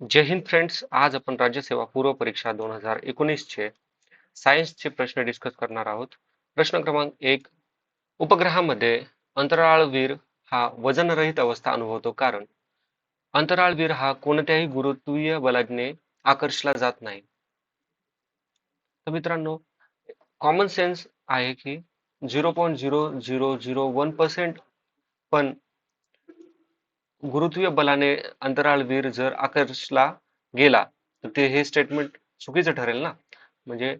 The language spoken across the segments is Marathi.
जय हिंद फ्रेंड्स आज आपण राज्यसेवा पूर्व परीक्षा दोन हजार एकोणीसचे सायन्सचे प्रश्न डिस्कस करणार आहोत. प्रश्न क्रमांक एक उपग्रहामध्ये अंतराळवीर हा वजनरहित अवस्था अनुभवतो कारण अंतराळवीर हा कोणत्याही गुरुत्वीय बलाने आकर्षला जात नाही. तर मित्रांनो कॉमन सेन्स आहे की zero point zero zero zero one percent पण गुरुत्वीय बलाने अंतराळवीर जर आकर्षला गेला तर ते हे स्टेटमेंट चुकीचं ठरेल ना? म्हणजे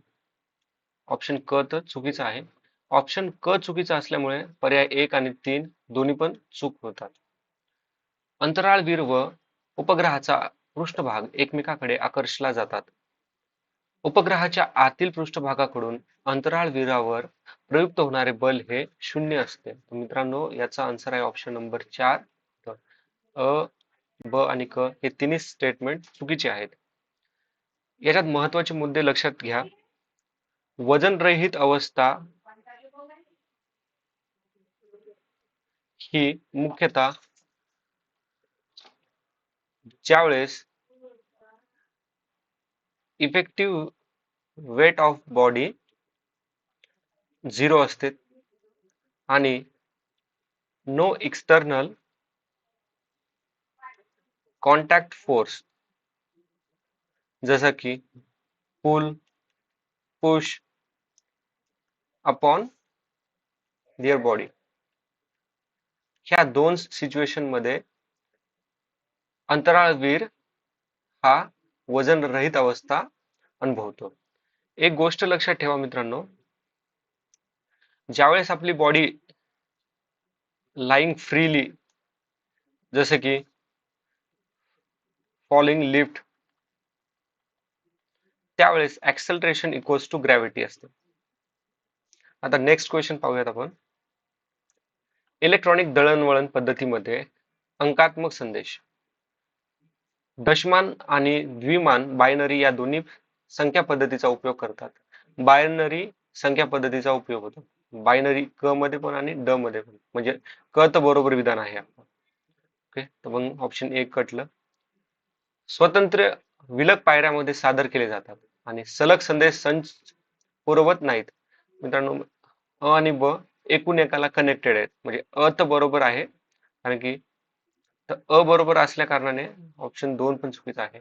ऑप्शन क तर चुकीचं आहे. ऑप्शन क चुकीचा असल्यामुळे पर्याय एक आणि तीन दोन्ही पण चूक होतात. अंतराळवीर व उपग्रहाचा पृष्ठभाग एकमेकाकडे आकर्षला जातात. उपग्रहाच्या आतील पृष्ठभागाकडून अंतराळवीरावर प्रयुक्त होणारे बल हे शून्य असते. मित्रांनो याचा आन्सर आहे ऑप्शन नंबर चार. अ ब आणि क हे तिन्ही स्टेटमेंट चुकीचे आहेत. याच्यात महत्त्वाचे मुद्दे लक्षात घ्या. वजनरहित अवस्था ही मुख्यतः ज्यावेळेस effective weight of body zero असते आणि नो एक्सटर्नल कॉन्टॅक्ट फोर्स जसं की pull push upon their body ह्या दोन सिच्युएशनमध्ये अंतराळवीर हा वजन रहित अवस्था अनुभवतो. एक गोष्ट लक्षात ठेवा मित्रांनो. ज्यावेळेस आपली बॉडी लाईंग फ्रीली जसं की फॉलिंग लिफ्ट त्यावेळेस ऍक्सेलरेशन इक्वल्स टू ग्रॅव्हिटी असते. आता नेक्स्ट क्वेश्चन पाहूयात आपण. इलेक्ट्रॉनिक दळणवळण पद्धतीमध्ये अंकात्मक संदेश. दशमान आणि द्विमान बायनरी या दोन्ही संख्या पद्धतीचा उपयोग करतात. बायनरी संख्या पद्धतीचा उपयोग होतो. बायनरी क मध्ये पण आणि ड मध्ये पण. म्हणजे क तर बरोबर विधान आहे. आपण ओके तर मग ऑप्शन एक कटलं. स्वतंत्र विलग पायऱ्यामध्ये सादर केले जातात आणि सलग संदेश संच पुरवत नाहीत. मित्रांनो अ आणि ब एकूण एकाला कनेक्टेड आहेत. म्हणजे अ तर बरोबर आहे कारण की तर अ बरोबर असल्या कारणाने ऑप्शन दोन पण चुकीचं आहे.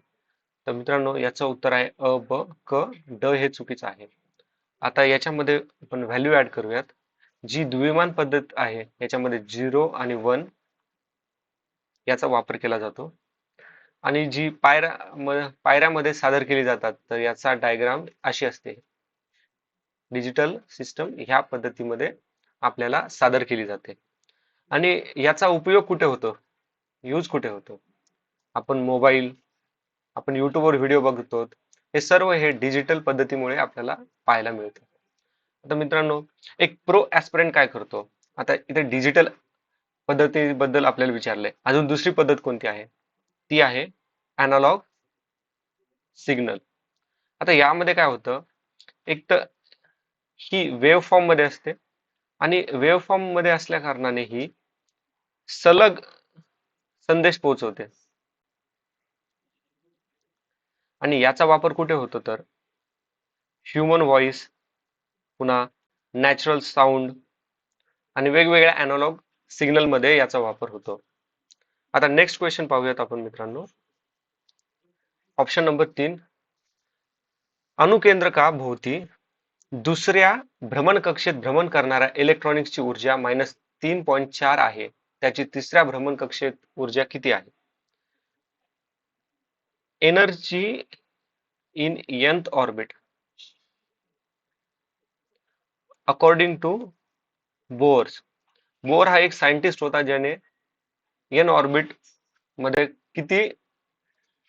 तर मित्रांनो याचं उत्तर आहे अ ब क ड हे चुकीचं आहे. आता याच्यामध्ये आपण व्हॅल्यू ऍड करूयात. जी द्विमान पद्धत आहे याच्यामध्ये झिरो आणि वन याचा वापर केला जातो. आणि जी पायऱ्या पायऱ्यामध्ये सादर केली जातात तर याचा डायग्राम अशी असते. डिजिटल सिस्टम ह्या पद्धतीमध्ये आपल्याला सादर केली जाते. आणि याचा उपयोग कुठे होतो? यूज कुठे होतो? आपण मोबाईल आपण युट्यूबवर व्हिडिओ बघतो हे सर्व हे डिजिटल पद्धतीमुळे आपल्याला पाहायला मिळतं. आता मित्रांनो एक प्रो ॲस्पिरंट काय करतो? आता इथे डिजिटल पद्धतीबद्दल आपल्याला विचारलंय. अजून दुसरी पद्धत कोणती आहे? ती आहे अनालॉग सिग्नल आता यामध्ये काय होतं? एक तर ही वेव्ह फॉर्ममध्ये असते आणि वेव्ह फॉर्ममध्ये असल्या कारणाने ही सलग संदेश पोहोचवते. आणि याचा वापर कुठे होतो तर? ह्युमन व्हॉइस पुन्हा नॅचरल साऊंड आणि वेगवेगळ्या अॅनालॉग सिग्नलमध्ये याचा वापर होतो. आता नेक्स्ट क्वेश्चन पाहूयात आपण मित्रांनो. ऑप्शन नंबर तीन. अणुकेंद्रका भोवती? दुसऱ्या भ्रमण कक्षेत भ्रमण करणाऱ्या इलेक्ट्रॉनिक्सची ऊर्जा मायनस तीन पॉईंट चार आहे. त्याची तिसऱ्या भ्रमण कक्षेत ऊर्जा किती आहे? Energy in nth orbit according to Bohr's Bohr हा एक सायंटिस्ट होता ज्याने एन ऑर्बिटमध्ये किती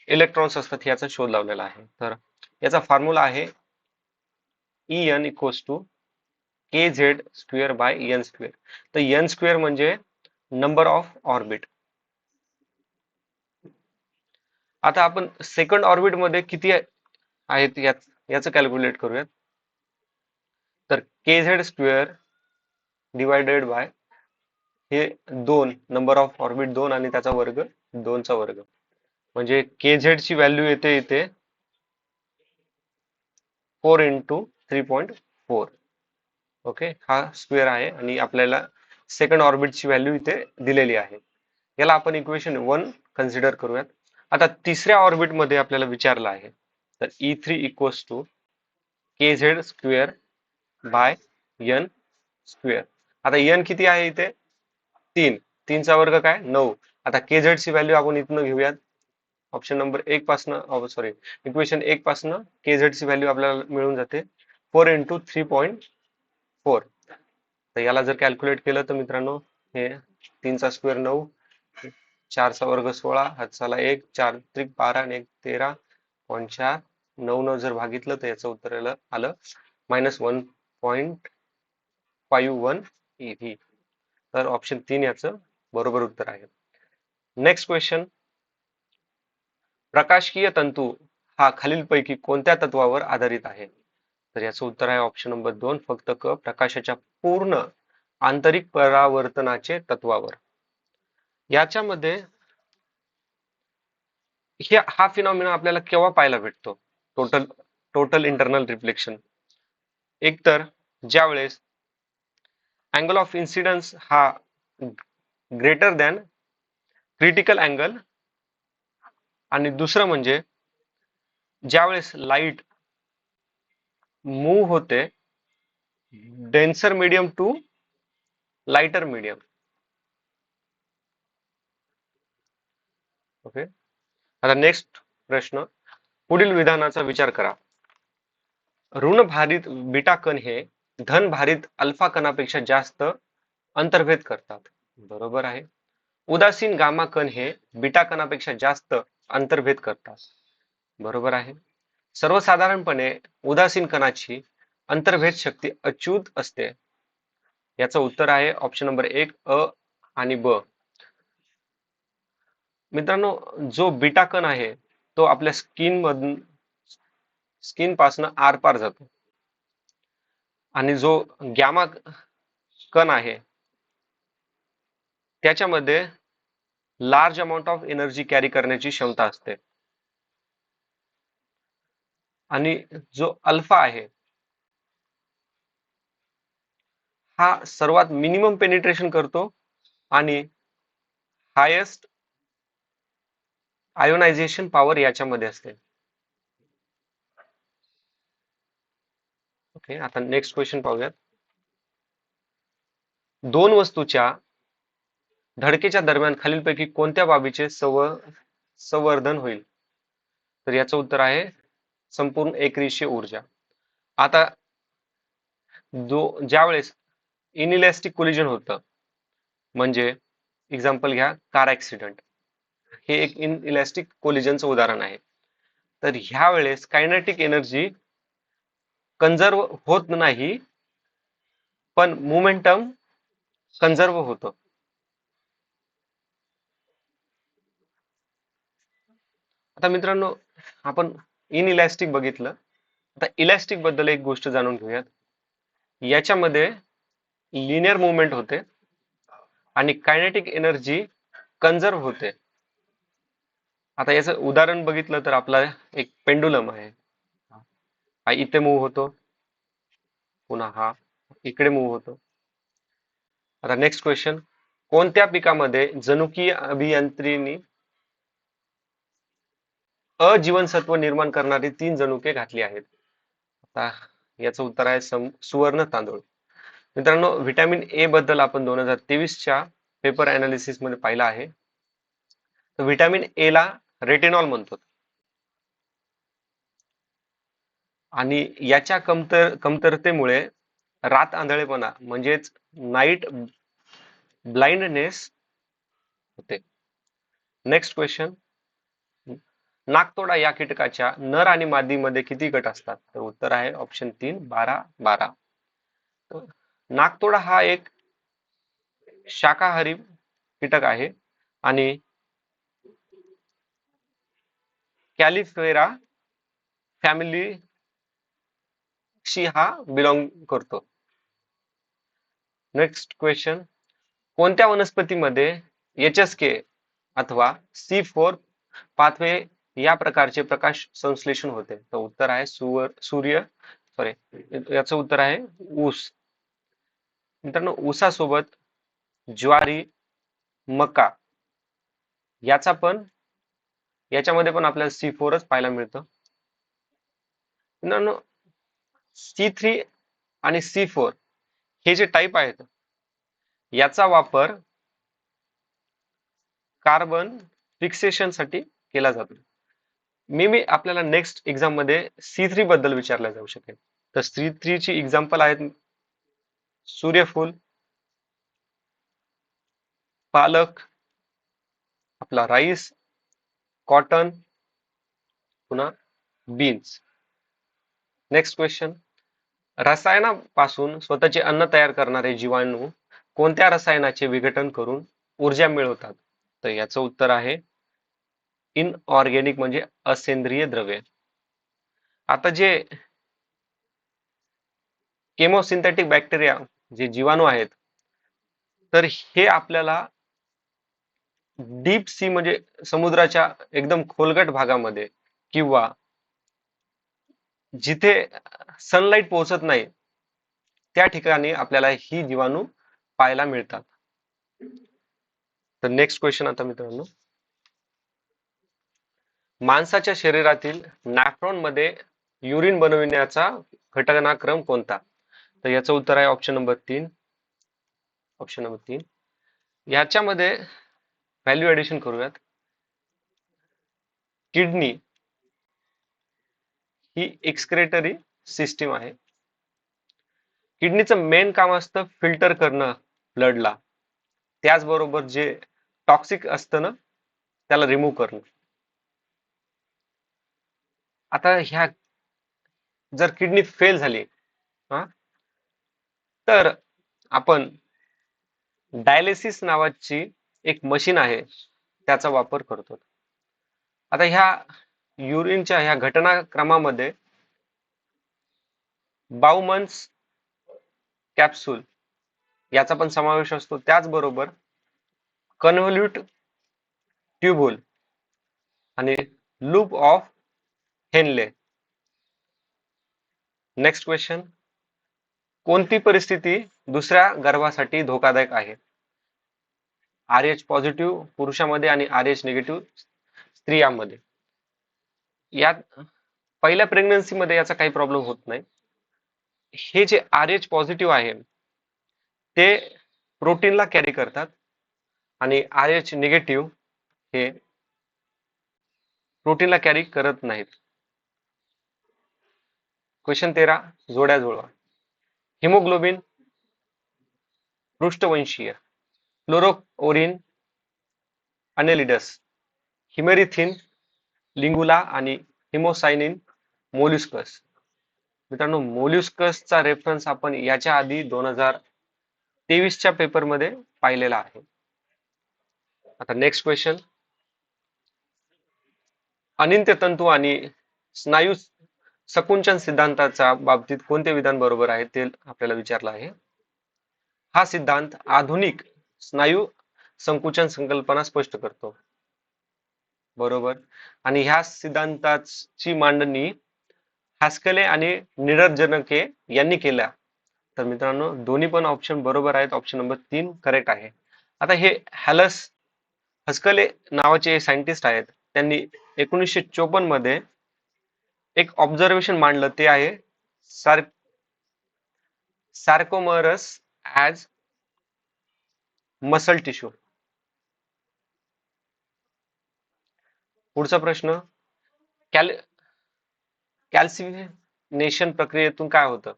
इलेक्ट्रॉन्स असतात याचा शोध लावलेला आहे. तर याचा फॉर्म्युला आहे E N equals to K Z square by N square तर एन स्क्वेअर म्हणजे नंबर ऑफ ऑर्बिट आता आपण सेकंड ऑर्बिटमध्ये किती आहेत याचं कॅल्क्युलेट करूयात. तर K Z square divided by हे दोन नंबर ऑफ ऑर्बिट दोन आणि त्याचा वर्ग दोनचा वर्ग. म्हणजे के झेड ची व्हॅल्यू येते इथे four into three point four okay हा स्क्वेअर आहे आणि आपल्याला सेकंड ऑर्बिटची व्हॅल्यू इथे दिलेली आहे. याला आपण इक्वेशन वन कन्सिडर करूयात. आता तिसऱ्या ऑर्बिटमध्ये आपल्याला विचारलं आहे. तर E three equals to K Z square by N square आता एन किती आहे इथे? तीन. तीनचा वर्ग काय? नऊ. आता के झेड ची व्हॅल्यू आपण इथनं घेऊयात. ऑप्शन नंबर एक पासनं सॉरी इक्वेशन एक पासनं के झेड ची व्हॅल्यू आपल्याला मिळून जाते. Four into three point four तर याला जर कॅल्क्युलेट केलं तर मित्रांनो हे तीनचा स्क्वेअर नऊ चारचा वर्ग सोळा हातचाला एक चार त्रिक बारा आणि एक तेरा पॉईंट चार. नऊ नऊ जर भागितलं तर याचं उत्तर आलं. आलं minus one point five one E तर ऑप्शन तीन याचं बरोबर उत्तर आहे. नेक्स्ट क्वेश्चन प्रकाशकीय तंतू हा खालीलपैकी कोणत्या तत्वावर आधारित आहे? तर याचं उत्तर आहे ऑप्शन नंबर दोन फक्त क प्रकाशाच्या पूर्ण आंतरिक परावर्तनाचे तत्वावर. याच्यामध्ये हे हा फिनॉमिना आपल्याला केव्हा पाहायला भेटतो? टोटल टोटल इंटरनल रिफ्लेक्शन एक तर ज्या वेळेस अँगल ऑफ इन्सिडन्स हा ग्रेटर दॅन क्रिटिकल अँगल आणि दुसरं म्हणजे ज्यावेळेस लाइट मूव्ह होते denser medium to lighter medium okay आता नेक्स्ट प्रश्न. पुढील विधानाचा विचार करा. ऋण भारित बीटा कण हे धन भारित अल्फा कणापेक्षा जास्त अंतर्भेद करतात. बरोबर आहे. उदासीन गामा कण हे बिटा कणापेक्षा जास्त अंतर्भेद करतात. बरोबर आहे. सर्वसाधारणपणे उदासीन कणाची अंतर्भेद शक्ती अच्युत असते. याचं उत्तर आहे ऑप्शन नंबर एक अ आणि ब. मित्रांनो जो बिटा कण आहे तो आपल्या स्किन मधून स्किन पासनं आरपार जातो. आणि जो गॅमा कण आहे त्याच्यामध्ये large amount of energy carry करण्याची क्षमता असते. आणि जो अल्फा आहे हा सर्वात मिनिमम पेनिट्रेशन करतो आणि हायेस्ट आयोनायझेशन पॉवर याच्यामध्ये असते. ओके आता नेक्स्ट क्वेश्चन पाहूयात. दोन वस्तूच्या धडकेच्या दरम्यान खालीलपैकी कोणत्या बाबीचे सव संवर्धन होईल? तर याचं उत्तर आहे संपूर्ण एकरीशीय ऊर्जा. आता दो ज्यावेळेस इनइलॅस्टिक कोलिजन होतं म्हणजे एक्झाम्पल घ्या कार ऍक्सिडेंट हे एक इन इलॅस्टिक कोलिजनचं उदाहरण आहे. तर ह्या वेळेस कायनेटिक एनर्जी कन्झर्व होत नाही पण मोमेंटम कन्झर्व होतं. आता मित्रांनो आपण इन इलॅस्टिक बघितलं. आता इलॅस्टिकबद्दल एक गोष्ट जाणून घेऊयात. याच्यामध्ये लिनियर मुवमेंट होते आणि कायनेटिक एनर्जी कन्झर्व होते. आता याचं उदाहरण बघितलं तर आपला एक पेंडुलम आहे. हा इथे मूव्ह होतो. पुन्हा हा. इकडे मूव्ह होतो. आता नेक्स्ट क्वेश्चन कोणत्या पिकामध्ये जनुकीय अ अजीवनसत्व निर्माण करणारी तीन जनुके घातली आहेत? आता याचं उत्तर आहे सुवर्ण तांदूळ. मित्रांनो व्हिटॅमिन ए बद्दल आपण दोन हजार तेवीसच्या पेपर अनालिसिसमध्ये पाहिलं आहे. तर व्हिटॅमिन ए ला रेटेनॉल म्हणतो. आणि याच्या कमतर कमतरतेमुळे रात आंधळेपणा म्हणजेच नाईट ब्लाइंडनेस होते. नेक्स्ट क्वेश्चन नागतोडा या कीटकाच्या नर आणि मादीमध्ये किती गट असतात? तर उत्तर आहे ऑप्शन तीन बारा बारा. नागतोडा हा एक शाकाहारी कीटक आहे आणि कॅलिफेरा फॅमिली शी हा बिलॉंग करतो. नेक्स्ट क्वेश्चन कोणत्या वनस्पतीमध्ये एच एस के अथवा सी फोर पाथवे या प्रकारचे प्रकाश संश्लेषण होते? तर उत्तर आहे सुवर सूर्य सॉरी याचं उत्तर आहे ऊस. मित्रांनो ऊसासोबत ज्वारी मका याचा पण याच्यामध्ये पण आपल्याला सी फोरच पाहायला मिळतं. मित्रांनो सी थ्री आणि सी फोर हे जे टाईप आहेत याचा वापर कार्बन फिक्सेशनसाठी केला जातो. मे बी आपल्याला नेक्स्ट एक्झाममध्ये सी थ्री बद्दल विचारला जाऊ शकेल. तर सी थ्री ची एक्झाम्पल आहेत सूर्यफूल पालक आपला राईस कॉटन पुन्हा बीन्स नेक्स्ट क्वेश्चन रसायनापासून स्वतःचे अन्न तयार करणारे जीवाणू कोणत्या रसायनाचे विघटन करून ऊर्जा मिळवतात? तर याचं उत्तर आहे इनऑर्गेनिक म्हणजे असेंद्रिय द्रव्ये. आता जे केमोसिंथेटिक बॅक्टेरिया जे जीवाणू आहेत तर हे आपल्याला डीप सी म्हणजे समुद्राच्या एकदम खोलगट भागामध्ये किंवा जिथे सनलाईट पोहोचत नाही त्या ठिकाणी आपल्याला ही जीवाणू पाहायला मिळतात. तर नेक्स्ट क्वेश्चन आता मित्रांनो. माणसाच्या शरीरातील नॅफ्रॉनमध्ये युरिन बनविण्याचा घटनाक्रम कोणता? तर याचं उत्तर आहे ऑप्शन नंबर तीन. ऑप्शन नंबर तीन. याच्यामध्ये व्हॅल्यू ऍडिशन करूयात. किडनी ही एक्सक्रेटरी सिस्टीम आहे. किडनीचं मेन काम असतं फिल्टर करणं ब्लडला त्याचबरोबर जे टॉक्सिक असतं ना त्याला रिमूव्ह करणं. आता ह्या जर किडनी फेल झाली हा तर आपण डायलिसिस नावाची एक मशीन आहे त्याचा वापर करतो. आता ह्या युरिनच्या ह्या घटनाक्रमामध्ये बाउमन्स कॅप्सूल याचा पण समावेश असतो. त्याचबरोबर कन्व्होल्यूट ट्युबुल आणि loop of Henle. Next question. कोणती परिस्थिती दुसऱ्या गर्भासाठी धोकादायक आहे? आर एच पॉझिटिव्ह पुरुषामध्ये आणि आर एच निगेटिव्ह स्त्रियांमध्ये. यात पहिल्या प्रेग्नन्सीमध्ये याचा काही प्रॉब्लेम होत नाही. हे जे आर एच पॉझिटिव्ह आहे ते प्रोटीनला कॅरी करतात आणि आर एच निगेटिव्ह हे प्रोटीनला कॅरी करत नाहीत. क्वेश्चन तेरा जोड्या जुळवा हिमोग्लोबिन पृष्ठवंशीय. फ्लोरोओरिन अनेलिडस हिमेरिथिन लिंगुला आणि हिमोसायनिन मोल्युस्कस. मित्रांनो मोल्युस्कसचा रेफरन्स आपण याच्या आधी दोन हजार तेवीसच्या पेपरमध्ये पाहिलेला आहे. आता नेक्स्ट क्वेश्चन अनिंत्य तंतू आणि स्नायू सकुंचन सिद्धांताच्या बाबतीत कोणते विधान बरोबर आहे ते आपल्याला विचारलं आहे. हा सिद्धांत आधुनिक स्नायू संकुचन संकल्पना स्पष्ट करतो. बरोबर? आणि ह्या सिद्धांताची मांडणी हास्कले आणि निडरजनके यांनी केल्या. तर मित्रांनो दोन्ही पण ऑप्शन बरोबर आहेत. ऑप्शन नंबर तीन करेक्ट आहे. आता हे हॅलस हस्कले नावाचे सायंटिस्ट आहेत. त्यांनी एकोणीसशे चोपन्नमध्ये एक ऑब्झर्वेशन मांडलं. ते आहे सार सार्कोमरस ऍज मसल टिश्यू पुढचा प्रश्न कॅल कॅल्सिनेशन प्रक्रियेतून काय होतं?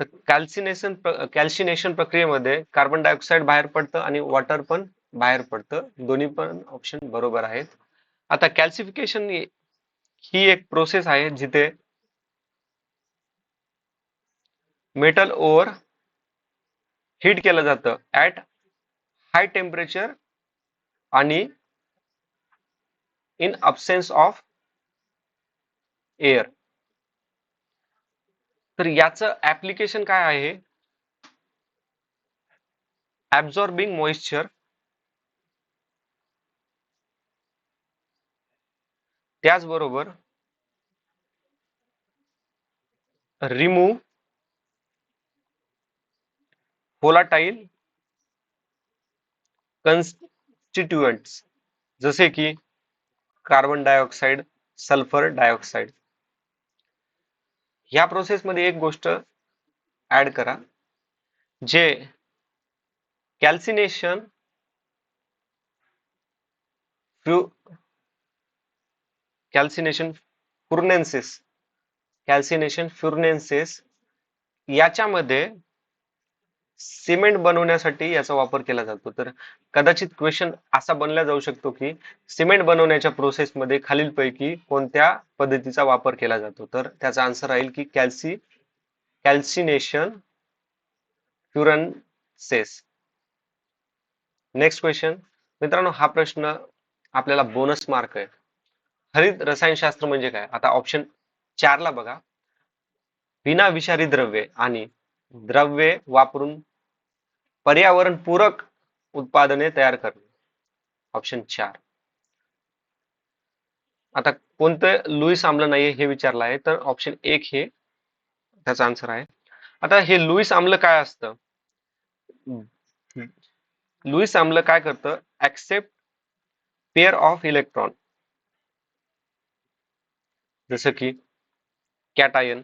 तर कॅल्सिनेशन कॅल्सिनेशन प्रक्रियेमध्ये कार्बन डायऑक्साईड बाहेर पडतं आणि वॉटर पण बाहेर पडतं. दोन्ही पण ऑप्शन बरोबर आहेत. आता कॅल्सिफिकेशन ही एक प्रोसेस आहे जिथे मेटल ओव्हर हीट केलं जातं ऍट हाय टेम्परेचर आणि इन absence ऑफ air. तर याचं ऍप्लिकेशन काय आहे? ऍब्झॉर्बिंग मॉइश्चर त्याचबरोबर रिमूव्ह होलाटाईल कन्स्टिट्युएंट्स जसे की कार्बन डायऑक्साइड सल्फर डायऑक्साइड ह्या प्रोसेसमध्ये एक गोष्ट ऍड करा जे calcination calcination furnaces calcination furnaces याच्यामध्ये सिमेंट बनवण्यासाठी याचा वापर केला जातो. तर कदाचित क्वेश्चन असा बनला जाऊ शकतो की सिमेंट बनवण्याच्या प्रोसेसमध्ये खालीलपैकी कोणत्या पद्धतीचा वापर केला जातो? तर त्याचा आन्सर राहील की calci calcination furnaces next question मित्रांनो हा प्रश्न आपल्याला बोनस मार्क आहे. हरित रसायनशास्त्र म्हणजे काय? आता ऑप्शन चारला बघा. विना विषारी द्रव्ये आणि द्रव्ये वापरून पर्यावरण पूरक उत्पादने तयार करणे. ऑप्शन चार. आता कोणतं लुईस आम्ल नाही हे विचारलं आहे तर ऑप्शन एक हे त्याचा आन्सर आहे. आता हे लुईस आम्ल काय असतं? लुईस आम्ल काय करतं? ऍक्सेप्ट पेअर ऑफ इलेक्ट्रॉन जसं की कॅटायन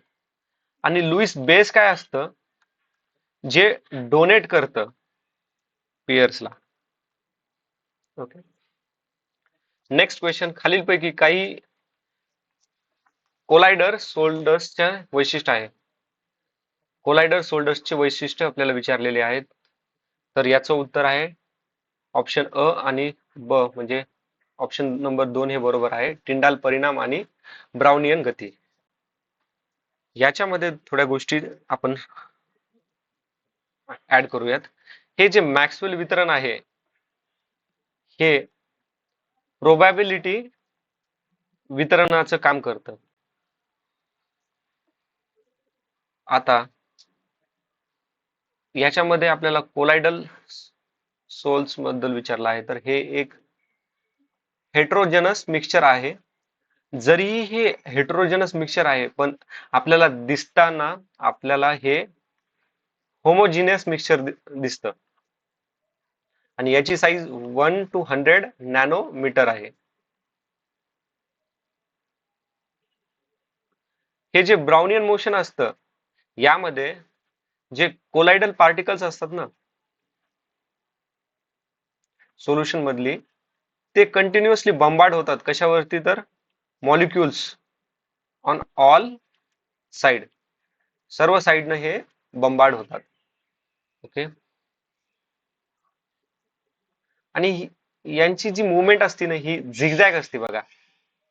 आणि लुईस बेस काय असतं? जे डोनेट करतं पियर्सला ओके नेक्स्ट क्वेश्चन खालीलपैकी काही कोलायडर सोल्डर्सच्या वैशिष्ट्य आहे कोलायडर सोल्डर्सचे वैशिष्ट्य आपल्याला विचारलेले आहेत. तर याचं उत्तर आहे ऑप्शन अ आणि ब म्हणजे ऑप्शन नंबर दोन हे बरोबर आहे. टिंडाल परिणाम आणि ब्राउनियन गती. याच्यामध्ये थोड्या गोष्टी आपण ऍड करूयात. हे जे मॅक्सवेल वितरण आहे हे प्रोबॅबिलिटी वितरणाचं काम करतं. आता याच्यामध्ये आपल्याला कोलायडल सोल्सबद्दल विचारलं आहे. तर हे एक हेट्रोजनस मिक्सचर आहे. जरी हे हेट्रोजनस मिक्सचर आहे पण आपल्याला दिसताना आपल्याला हे होमोजिनियस मिक्सचर दिसतं. आणि याची size one two hundred nanometer आहे. हे जे ब्राउनियन मोशन असतं यामध्ये जे कोलायडल पार्टिकल्स असतात ना सोल्युशन मधली ते कंटिन्युअसली बंबाड होतात. कशावरती तर? मॉलिक्युल्स ऑन ऑल साइड सर्व साइडनं हे बंबाड होतात. ओके? आणि यांची जी मुवमेंट असते ना ही झिगझॅग असते बघा.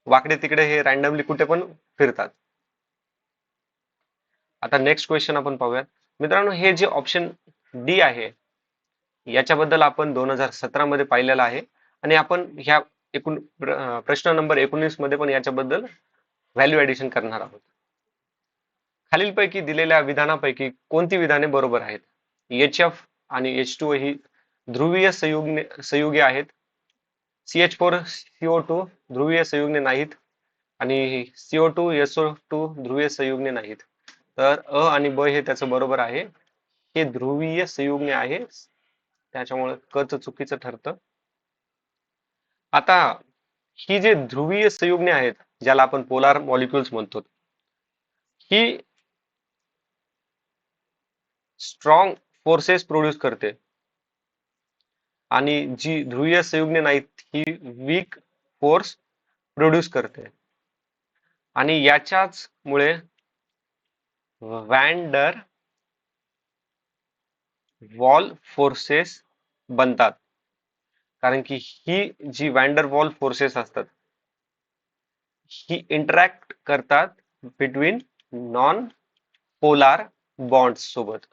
वाकडे तिकडे हे रॅन्डमली कुठे पण फिरतात. आता नेक्स्ट क्वेश्चन आपण पाहूयात. मित्रांनो हे जे ऑप्शन डी आहे याच्याबद्दल आपण दोन हजार सतरा मध्ये पाहिलेलं आहे. आणि आपण ह्या एकूण प्रश्न नंबर एकोणीसमध्ये पण याच्याबद्दल व्हॅल्यू ऍडिशन करणार आहोत. खालीलपैकी दिलेल्या विधानापैकी कोणती विधाने बरोबर आहेत? एच एफ आणि एच टू ही ध्रुवीय संयुग्ने संयुगे आहेत. C H four CO two ध्रुवीय संयुग्ने नाहीत आणि सीओ टू एसओ टू ध्रुवीय संयुग्ने नाहीत. तर अ आणि ब हे त्याचं बरोबर आहे. हे ध्रुवीय संयुग्ने आहे. त्याच्यामुळे कच चुकीचं ठरतं. आता ही जे ध्रुवीय संयुग्ने आहेत ज्याला आपण पोलार मॉलिक्युल्स म्हणतो ही स्ट्रॉंग फोर्सेस प्रोड्यूस करते. आणि जी ध्रुवीय संयुग्ने नाहीत ही वीक फोर्स प्रोड्यूस करते. आणि याच्याच मुळे वॅन्डर वॉल फोर्सेस बनतात. कारण की ही जी वॅन्डर वॉल फोर्सेस असतात ही इंटरॅक्ट करतात बिटवीन नॉन पोलार बॉन्ड्स सोबत.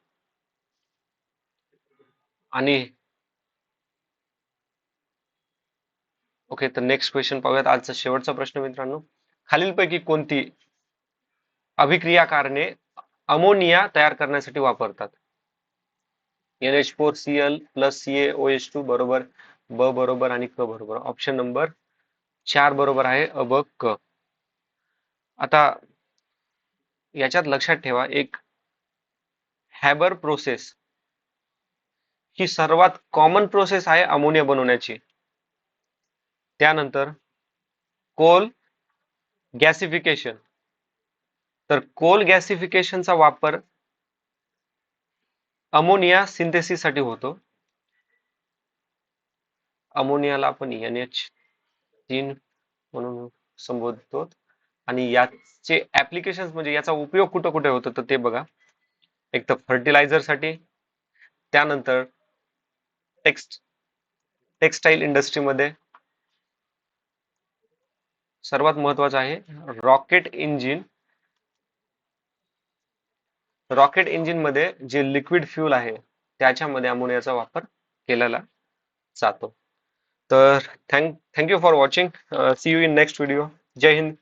आणि ओके तर नेक्स्ट क्वेश्चन पाहूयात. आजचा शेवटचा प्रश्न मित्रांनो. खालीलपैकी कोणती अभिक्रिया कारणे अमोनिया तयार करण्यासाठी वापरतात? N H four C L plus C A O H two बरोबर ब बरोबर आणि क बरोबर. ऑप्शन नंबर चार बरोबर आहे अ ब क. आता याच्यात लक्षात ठेवा एक हॅबर प्रोसेस ही सर्वात कॉमन प्रोसेस आहे अमोनिया बनवण्याची. त्यानंतर कोल गॅसिफिकेशन तर कोल गॅसिफिकेशनचा वापर अमोनिया सिंथेसिससाठी होतो. अमोनियाला आपण एन एच तीन म्हणून संबोधतो. आणि याचे ऍप्लिकेशन म्हणजे याचा उपयोग कुठं कुठे होतो तर ते बघा. एक तर फर्टिलायझरसाठी त्यानंतर टेक्स्ट टेक्स्टाईल इंडस्ट्रीमध्ये सर्वात महत्वाचं आहे रॉकेट इंजिन. रॉकेट इंजिनमध्ये जे लिक्विड फ्यूल आहे त्याच्यामध्ये अमोनियाचा वापर केलेला जातो. तर thank thank you for watching. See you in next video Jai Hind.